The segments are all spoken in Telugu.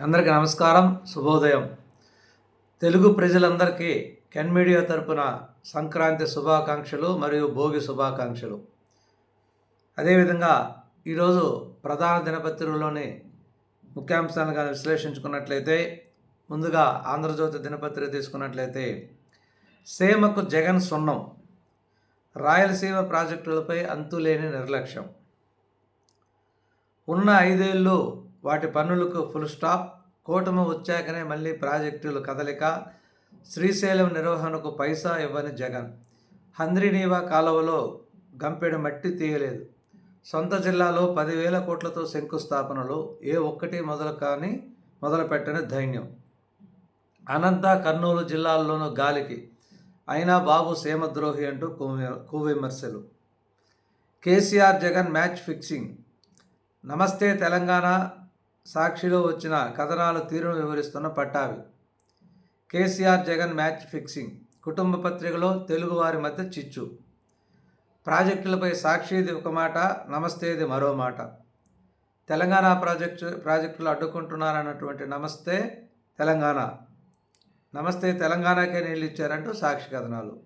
అందరికీ నమస్కారం శుభోదయం. తెలుగు ప్రజలందరికీ కెన్ మీడియా తరపున సంక్రాంతి శుభాకాంక్షలు మరియు భోగి శుభాకాంక్షలు. అదేవిధంగా ఈరోజు ప్రధాన దినపత్రికలోని ముఖ్యాంశాలను కానీ విశ్లేషించుకున్నట్లయితే ముందుగా ఆంధ్రజ్యోతి దినపత్రిక తీసుకున్నట్లయితే సీమకు జగన్ సున్నం రాయలసీమ ప్రాజెక్టులపై అంతులేని నిర్లక్ష్యం. ఉన్న ఐదేళ్ళు వాటి పనులకు ఫుల్ స్టాప్ కూటమి వచ్చాకనే మళ్ళీ ప్రాజెక్టులు కదలిక. శ్రీశైలం నిర్వహణకు పైసా ఇవ్వని జగన్. హంద్రినీవా కాలువలో గంపెడు మట్టి తీయలేదు. సొంత జిల్లాలో పదివేల కోట్లతో శంకుస్థాపనలు. ఏ ఒక్కటి మొదలు కానీ మొదలుపెట్టని ధైన్యం. అనంత కర్నూలు జిల్లాల్లోనూ గాలికి. అయినా బాబు సేమద్రోహి అంటూ కువిమర్శలు కేసీఆర్ జగన్ మ్యాచ్ ఫిక్సింగ్. నమస్తే తెలంగాణ సాక్షిలో వచ్చిన కథనాల తీరును వివరిస్తున్న పట్టాభి. కేసీఆర్ జగన్ మ్యాచ్ ఫిక్సింగ్ కుటుంబ పత్రికలో తెలుగువారి మధ్య చిచ్చు. ప్రాజెక్టులపై సాక్షిది ఒక మాట నమస్తేది మరో మాట. తెలంగాణ ప్రాజెక్టు ప్రాజెక్టులు అడ్డుకుంటున్నారన్నటువంటి నమస్తే తెలంగాణ. నమస్తే తెలంగాణకే నీళ్ళు ఇచ్చారంటూ సాక్షి కథనాలు.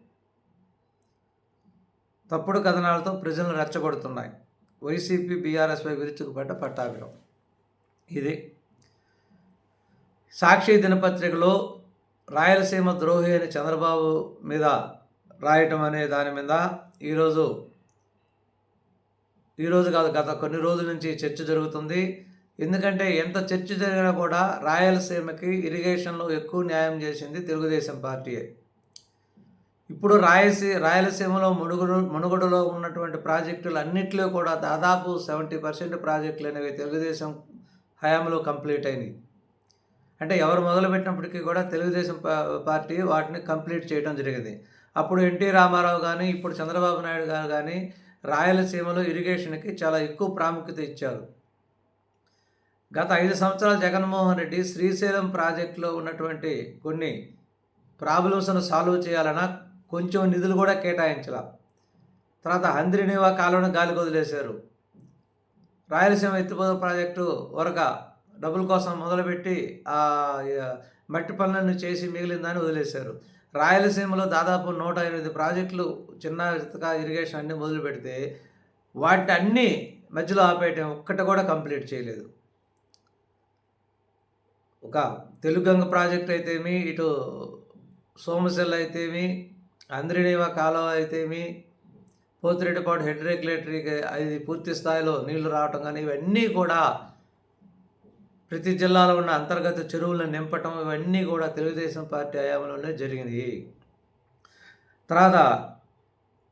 తప్పుడు కథనాలతో ప్రజలను రెచ్చగొడుతున్నాయి. వైసీపీ బీఆర్ఎస్పై విరుచుకుపడ్డ పట్టాభిరం ఇది. సాక్షి దినపత్రికలో రాయలసీమ ద్రోహి అని చంద్రబాబు మీద రాయటం అనే దాని మీద ఈరోజు ఈరోజు కాదు గత కొన్ని రోజుల నుంచి చర్చ జరుగుతుంది. ఎందుకంటే ఎంత చర్చ జరిగినా కూడా రాయలసీమకి ఇరిగేషన్లో ఎక్కువ న్యాయం చేసింది తెలుగుదేశం పార్టీయే. ఇప్పుడు రాయలసీ రాయలసీమలో మునుగుడు మనుగడలో ఉన్నటువంటి ప్రాజెక్టులు అన్నింటిలో కూడా దాదాపు సెవెంటీ పర్సెంట్ ప్రాజెక్టులు అనేవి తెలుగుదేశం హయాంలో కంప్లీట్ అయినాయి. అంటే ఎవరు మొదలుపెట్టినప్పటికీ కూడా తెలుగుదేశం పార్టీ వాటిని కంప్లీట్ చేయడం జరిగింది. అప్పుడు ఎన్టీ రామారావు కానీ ఇప్పుడు చంద్రబాబు నాయుడు గారు కానీ రాయలసీమలో ఇరిగేషన్కి చాలా ఎక్కువ ప్రాముఖ్యత ఇచ్చారు. గత ఐదు సంవత్సరాలు జగన్మోహన్ రెడ్డి శ్రీశైలం ప్రాజెక్టులో ఉన్నటువంటి కొన్ని ప్రాబ్లమ్స్ను సాల్వ్ చేయాలన్నా కొంచెం నిధులు కూడా కేటాయించాల. తర్వాత హంద్రినీవా కాలువను గాలికి వదిలేశారు. రాయలసీమ ఎత్తిపోతల ప్రాజెక్టు వరక డబ్బుల కోసం మొదలుపెట్టి మట్టి పనులను చేసి మిగిలిన దాన్ని వదిలేశారు. రాయలసీమలో దాదాపు నూట ఎనిమిది ప్రాజెక్టులు చిన్న ఇసుక ఇరిగేషన్ అన్నీ మొదలు పెడితే వాటి అన్నీ మధ్యలో ఆపేయటం ఒక్కటి కూడా కంప్లీట్ చేయలేదు. ఒక తెలుగంగ ప్రాజెక్ట్ అయితేమి ఇటు సోమశిల అయితేమి అంద్రినీవ కాలువ అయితేమి పోతిరెడ్డిపాడు హెడ్ రెగ్యులేటరీకి అది పూర్తి స్థాయిలో నీళ్ళు రావటం కానీ ఇవన్నీ కూడా ప్రతి జిల్లాలో ఉన్న అంతర్గత చెరువులను నింపటం ఇవన్నీ కూడా తెలుగుదేశం పార్టీ హయాంలోనే జరిగింది. తర్వాత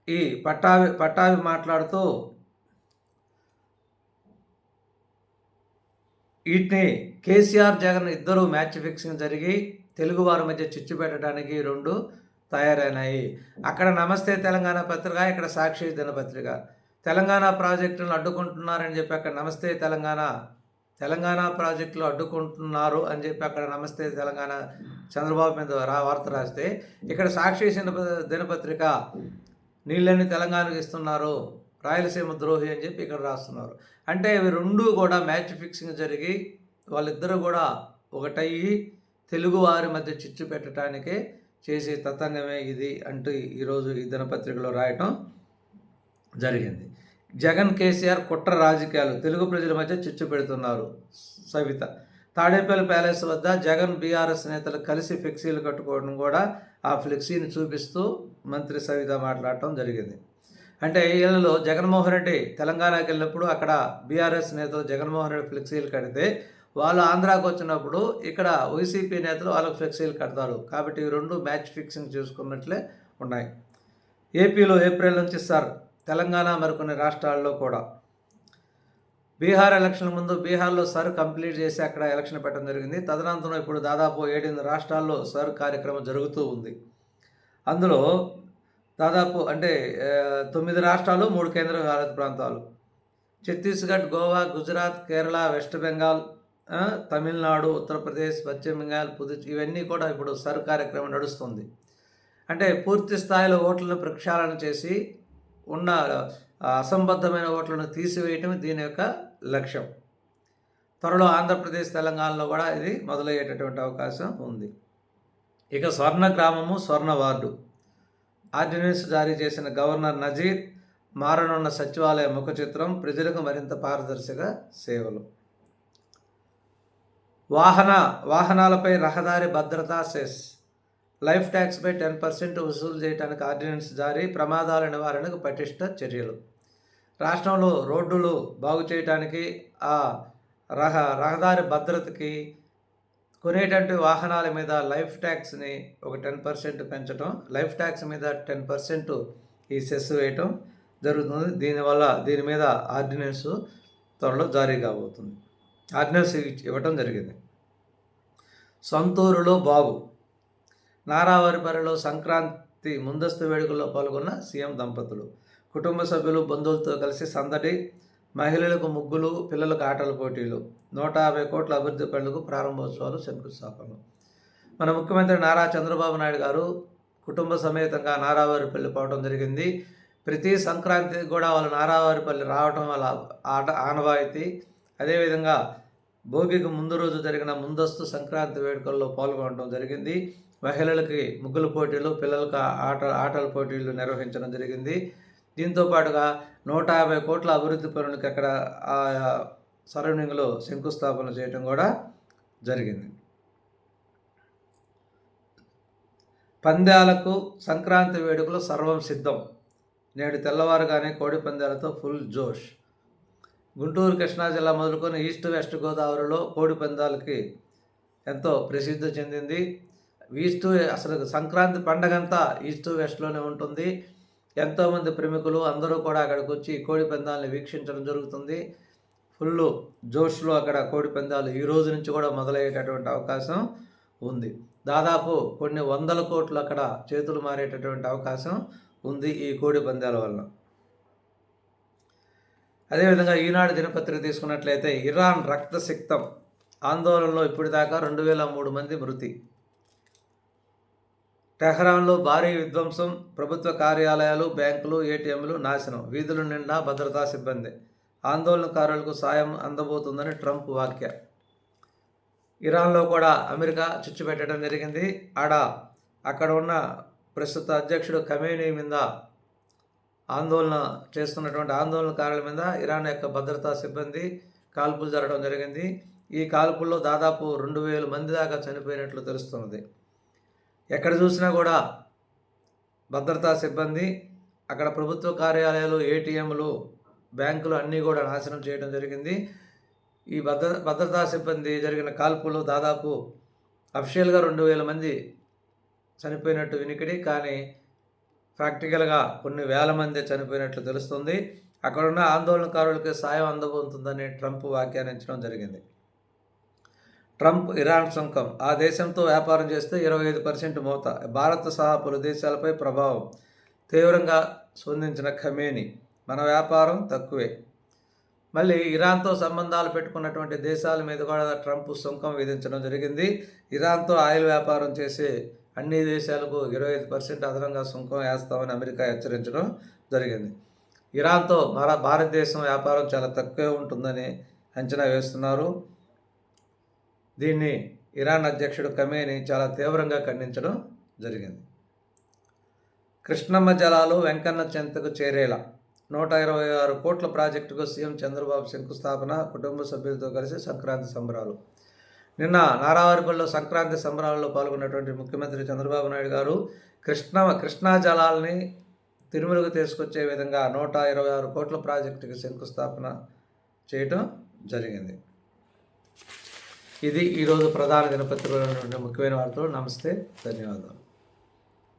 ఈ పట్టాభి పట్టాభి మాట్లాడుతూ వీటిని కేసీఆర్ జగన్ ఇద్దరు మ్యాచ్ ఫిక్సింగ్ జరిగి తెలుగువారి మధ్య చిచ్చు పెట్టడానికి రెండు తయారైనాయి. అక్కడ నమస్తే తెలంగాణ పత్రిక ఇక్కడ సాక్షి దినపత్రిక తెలంగాణ ప్రాజెక్టులను అడ్డుకుంటున్నారని చెప్పి అక్కడ నమస్తే తెలంగాణ తెలంగాణ ప్రాజెక్టులు అడ్డుకుంటున్నారు అని చెప్పి అక్కడ నమస్తే తెలంగాణ చంద్రబాబు మీద రా వార్త రాస్తే ఇక్కడ సాక్షి దినప- దినపత్రిక నీళ్ళని తెలంగాణకు ఇస్తున్నారు రాయలసీమ ద్రోహి అని చెప్పి ఇక్కడ రాస్తున్నారు. అంటే ఇవి రెండు కూడా మ్యాచ్ ఫిక్సింగ్ జరిగి వాళ్ళిద్దరూ కూడా ఒకటయ్యి తెలుగువారి మధ్య చిచ్చు పెట్టడానికే చేసే తతంగమే ఇది అంటూ ఈరోజు ఈ దినపత్రికలో రాయటం జరిగింది. జగన్ కేసీఆర్ కుట్ర రాజకీయాలు తెలుగు ప్రజల మధ్య చిచ్చు పెడుతున్నారు సవిత. తాడేపల్లి ప్యాలెస్ వద్ద జగన్ బీఆర్ఎస్ నేతలు కలిసి ఫ్లెక్సీలు కట్టుకోవడం కూడా ఆ ఫ్లెక్సీని చూపిస్తూ మంత్రి సవిత మాట్లాడటం జరిగింది. అంటే వీళ్ళలో జగన్మోహన్ రెడ్డి తెలంగాణకి వెళ్ళినప్పుడు అక్కడ బీఆర్ఎస్ నేతలు జగన్మోహన్ రెడ్డి ఫ్లెక్సీలు కడితే వాళ్ళు ఆంధ్రాకు వచ్చినప్పుడు ఇక్కడ వైసీపీ నేతలు వాళ్ళకు ఫ్లెక్సీలు కడతారు. కాబట్టి ఈ రెండు మ్యాచ్ ఫిక్సింగ్ చేసుకున్నట్లే ఉన్నాయి. ఏపీలో ఏప్రిల్ నుంచి సార్ తెలంగాణ మరికొన్ని రాష్ట్రాల్లో కూడా. బీహార్ ఎలక్షన్ ముందు బీహార్లో సర్ కంప్లీట్ చేసి అక్కడ ఎలక్షన్ పెట్టడం జరిగింది. తదనంతరం ఇప్పుడు దాదాపు ఏడెనిమిది రాష్ట్రాల్లో సర్ కార్యక్రమం జరుగుతూ ఉంది. అందులో దాదాపు అంటే తొమ్మిది రాష్ట్రాలు మూడు కేంద్ర ప్రాంతాలు. ఛత్తీస్గఢ్ గోవా గుజరాత్ కేరళ వెస్ట్ బెంగాల్ తమిళనాడు ఉత్తరప్రదేశ్ పశ్చిమ బెంగాల్ పుదుచ్ ఇవన్నీ కూడా ఇప్పుడు సర్ కార్యక్రమం నడుస్తుంది. అంటే పూర్తి స్థాయిలో ఓట్లను ప్రక్షాళన చేసి ఉన్న అసంబద్ధమైన ఓట్లను తీసివేయటం దీని యొక్క లక్ష్యం. త్వరలో ఆంధ్రప్రదేశ్ తెలంగాణలో కూడా ఇది మొదలయ్యేటటువంటి అవకాశం ఉంది. ఇక స్వర్ణ గ్రామము స్వర్ణ వార్డు. ఆర్డినెన్స్ జారీ చేసిన గవర్నర్ నజీర్ మారనున్న సచివాలయ ముఖ చిత్రం ప్రజలకు మరింత పారదర్శక సేవలు. వాహన వాహనాలపై రహదారి భద్రతా సెస్. లైఫ్ ట్యాక్స్పై టెన్ పర్సెంట్ వసూలు చేయడానికి ఆర్డినెన్స్ జారీ ప్రమాదాల నివారణకు పటిష్ట చర్యలు. రాష్ట్రంలో రోడ్డులు బాగు చేయడానికి ఆ రహ రహదారి భద్రతకి కొనేటువంటి వాహనాల మీద లైఫ్ ట్యాక్స్ని ఒక టెన్ పర్సెంట్ పెంచడం లైఫ్ ట్యాక్స్ మీద టెన్ పర్సెంట్ ఈ సెస్ వేయటం జరుగుతుంది. దీనివల్ల దీని మీద ఆర్డినెన్స్ త్వరలో జారీ కాబోతుంది. ఆర్డినెన్స్ ఇవ్వటం జరిగింది. సొంతూరులో బాబు నారావారిపల్లిలో సంక్రాంతి ముందస్తు వేడుకల్లో పాల్గొన్న సీఎం దంపతులు కుటుంబ సభ్యులు బంధువులతో కలిసి సందడి మహిళలకు ముగ్గులు పిల్లలకు ఆటల పోటీలు నూట యాభై కోట్ల అభివృద్ధి పనులకు ప్రారంభోత్సవాలు శంకుస్థాపనలు. మన ముఖ్యమంత్రి నారా చంద్రబాబు నాయుడు గారు కుటుంబ సమేతంగా నారావారిపల్లి పోవడం జరిగింది. ప్రతి సంక్రాంతికి కూడా వాళ్ళు నారావారిపల్లి రావటం వాళ్ళ ఆట ఆనవాయితీ అదేవిధంగా భోగికి ముందు రోజు జరిగిన ముందస్తు సంక్రాంతి వేడుకల్లో పాల్గొనడం జరిగింది. మహిళలకి ముగ్గుల పోటీలు పిల్లలకు ఆట ఆటల పోటీలు నిర్వహించడం జరిగింది. దీంతో పాటుగా నూట యాభై కోట్ల అభివృద్ధి పనులకు అక్కడ ఆ సరౌండింగ్లో శంకుస్థాపన చేయడం కూడా జరిగింది. పందాలకు సంక్రాంతి వేడుకలు సర్వం సిద్ధం. నేడు తెల్లవారుగానే కోడి పందాలతో ఫుల్ జోష్. గుంటూరు కృష్ణా జిల్లా మొదలుకొని ఈస్ట్ వెస్ట్ గోదావరిలో కోడి పందాలకి ఎంతో ప్రసిద్ధి చెందింది. ఈస్ట్ అసలు సంక్రాంతి పండగంతా ఈస్ట్ వెస్ట్లోనే ఉంటుంది. ఎంతోమంది ప్రేమికులు అందరూ కూడా అక్కడికి వచ్చి కోడి పందాలని వీక్షించడం జరుగుతుంది. ఫుల్ జోష్లో అక్కడ కోడి పందాలు ఈ రోజు నుంచి కూడా మొదలయ్యేటటువంటి అవకాశం ఉంది. దాదాపు కొన్ని వందల కోట్లు అక్కడ చేతులు మారేటటువంటి అవకాశం ఉంది ఈ కోడి పందాల వలన. అదేవిధంగా ఈనాడు దినపత్రిక తీసుకున్నట్లయితే ఇరాన్ రక్తసిక్తం ఆందోళనలో ఇప్పటిదాకా రెండు వేల మూడు మంది మృతి. టెహరాన్లో భారీ విధ్వంసం ప్రభుత్వ కార్యాలయాలు బ్యాంకులు ఏటీఎంలు నాశనం వీధుల నిండా భద్రతా సిబ్బంది. ఆందోళనకారులకు సాయం అందబోతుందని ట్రంప్ వాక్య ఇరాన్లో కూడా అమెరికా చిచ్చు పెట్టడం జరిగింది. ఆడ అక్కడ ఉన్న ప్రస్తుత అధ్యక్షుడు కమేనీ మీద ఆందోళన చేస్తున్నటువంటి ఆందోళనకారుల మీద ఇరాన్ యొక్క భద్రతా సిబ్బంది కాల్పులు జరగడం జరిగింది. ఈ కాల్పుల్లో దాదాపు రెండు వేల మంది దాకా చనిపోయినట్లు తెలుస్తున్నది. ఎక్కడ చూసినా కూడా భద్రతా సిబ్బంది అక్కడ ప్రభుత్వ కార్యాలయాలు ఏటీఎంలు బ్యాంకులు అన్నీ కూడా నాశనం చేయడం జరిగింది. ఈ భద్ర భద్రతా సిబ్బంది జరిగిన కాల్పులు దాదాపు అఫిషియల్గా రెండు వేల మంది చనిపోయినట్టు వినికిడి. కానీ ప్రాక్టికల్గా కొన్ని వేల మంది చనిపోయినట్లు తెలుస్తుంది. అక్కడున్న ఆందోళనకారులకి సాయం అందబోతుందని ట్రంప్ వ్యాఖ్యానించడం జరిగింది. ట్రంప్ ఇరాన్ సుంకం. ఆ దేశంతో వ్యాపారం చేస్తే ఇరవై ఐదు పర్సెంట్ మోత. భారత్ సహా పలు దేశాలపై ప్రభావం తీవ్రంగా స్పందించిన ఖమేని. మన వ్యాపారం తక్కువే. మళ్ళీ ఇరాన్తో సంబంధాలు పెట్టుకున్నటువంటి దేశాల మీద కూడా ట్రంప్ సుంకం విధించడం జరిగింది. ఇరాన్తో ఆయిల్ వ్యాపారం చేసే అన్ని దేశాలకు ఇరవై ఐదు పర్సెంట్ అదనంగా సుంకం వేస్తామని అమెరికా హెచ్చరించడం జరిగింది. ఇరాన్తో భార భారతదేశం వ్యాపారం చాలా తక్కువే ఉంటుందని అంచనా వేస్తున్నారు. దీన్ని ఇరాన్ అధ్యక్షుడు కమేని చాలా తీవ్రంగా ఖండించడం జరిగింది. కృష్ణమ్మ జలాలు వెంకన్న చెంతకు చేరేలా. నూట ఇరవై ఆరు కోట్ల ప్రాజెక్టుకు సీఎం చంద్రబాబు శంకుస్థాపన కుటుంబ సభ్యులతో కలిసి సంక్రాంతి సంబరాలు. నిన్న నారావారిపల్లిలో సంక్రాంతి సంబరాలలో పాల్గొన్నటువంటి ముఖ్యమంత్రి చంద్రబాబు నాయుడు గారు కృష్ణ కృష్ణా జలాల్ని తిరుమలకు తీసుకొచ్చే విధంగా నూట ఇరవై ఆరు కోట్ల ప్రాజెక్టుకి శంకుస్థాపన చేయటం జరిగింది. ఇది ఈరోజు ప్రధాన దినపత్రికలో ముఖ్యమైన వార్తలు. నమస్తే. ధన్యవాదాలు.